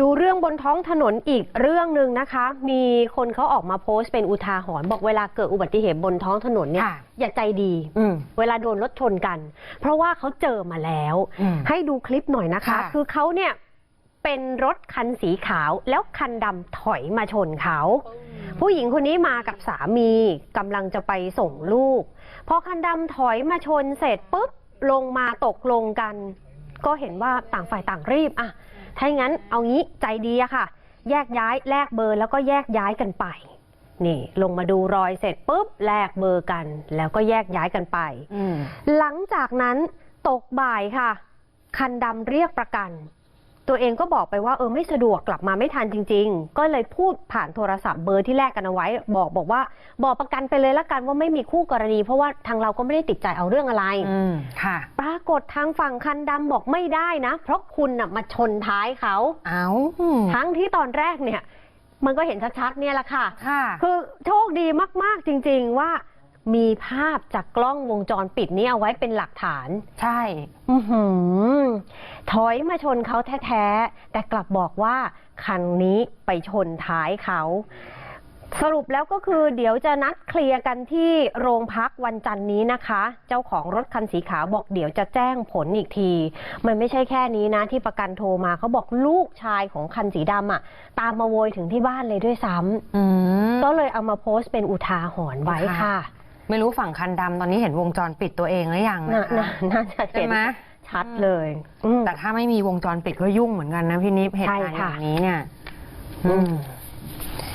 ดูเรื่องบนท้องถนนอีกเรื่องหนึ่งนะคะ มีคนเขาออกมาโพสต์เป็นอุทาหรณ์บอกเวลาเกิดอุบัติเหตุบนท้องถนนเนี่ยค่ะอย่าใจดีอืมเวลาโดนรถชนกัน เพราะว่าเขาเจอมาแล้วอืมให้ดูคลิปหน่อยนะคะค่ะคือเขาเนี่ยเป็นรถคันสีขาวแล้วคันดำถอยมาชนเขา ผู้หญิงคนนี้มากับสามีกำลังจะไปส่งลูก พอคันดำถอยมาชนเสร็จปุ๊บลงมาตกลงกัน ก็เห็นว่าต่างฝ่ายต่างรีบอะ ถ้าอย่างนั้นเอางี้ใจดีอะค่ะ แยกย้ายแลกเบอร์แล้วก็แยกย้ายกันไป นี่ลงมาดูรอยเสร็จปุ๊บแลกเบอร์กัน แล้วก็แยกย้ายกันไปอืมหลังจากนั้นตกบ่ายค่ะ คันดำเรียกประกัน ตัวเองก็บอกไปว่าเออไม่สะดวกกลับมาไม่ทันจริง ๆ ก็เลยพูดผ่านโทรศัพท์เบอร์ที่แลกกันเอาไว้ บอกบอกว่า บอกประกันไปเลยละกันว่าไม่มีคู่กรณี เพราะว่าทางเราก็ไม่ได้ติดใจเอาเรื่องอะไรอืมค่ะ ปรากฏทางฝั่งคันดำบอกไม่ได้นะ เพราะคุณน่ะมาชนท้ายเขาเอาทั้งที่ตอนแรกเนี่ย มันก็เห็นชัดๆเนี่ยแหละค่ะค่ะคือโชคดีมากๆจริง ๆ ว่า มีภาพจากกล้องวงจรปิดนี้เอาไว้เป็นหลักฐาน ใช่อือหือถอยมาชนเขาแท้ๆ แต่กลับบอกว่าคันนี้ไปชนท้ายเขา สรุปแล้วก็คือเดี๋ยวจะนัดเคลียร์กันที่โรงพักวันจันนี้นะคะ เจ้าของรถคันสีขาวบอกเดี๋ยวจะแจ้งผลอีกที มันไม่ใช่แค่นี้นะที่ประกันโทรมาเขาบอกลูกชายของคันสีดำอะ ตามมาโวยถึงที่บ้านเลยด้วยซ้ำอืมก็เลยเอามาโพสต์เป็นอุทาหรณ์ไว้ค่ะ ไม่รู้ฝั่งคันดำตอนนี้เห็นวงจรปิดตัวเองหรือยังน่านะคะ น่าน่าจะใช่เห็นไหม ชัดเลยอืม แต่ถ้าไม่มีวงจรปิดก็ยุ่งเหมือนกันนะพี่นิพเหตุการณ์ใช่อค่ะ ย่างนี้เนี่ยอือืมม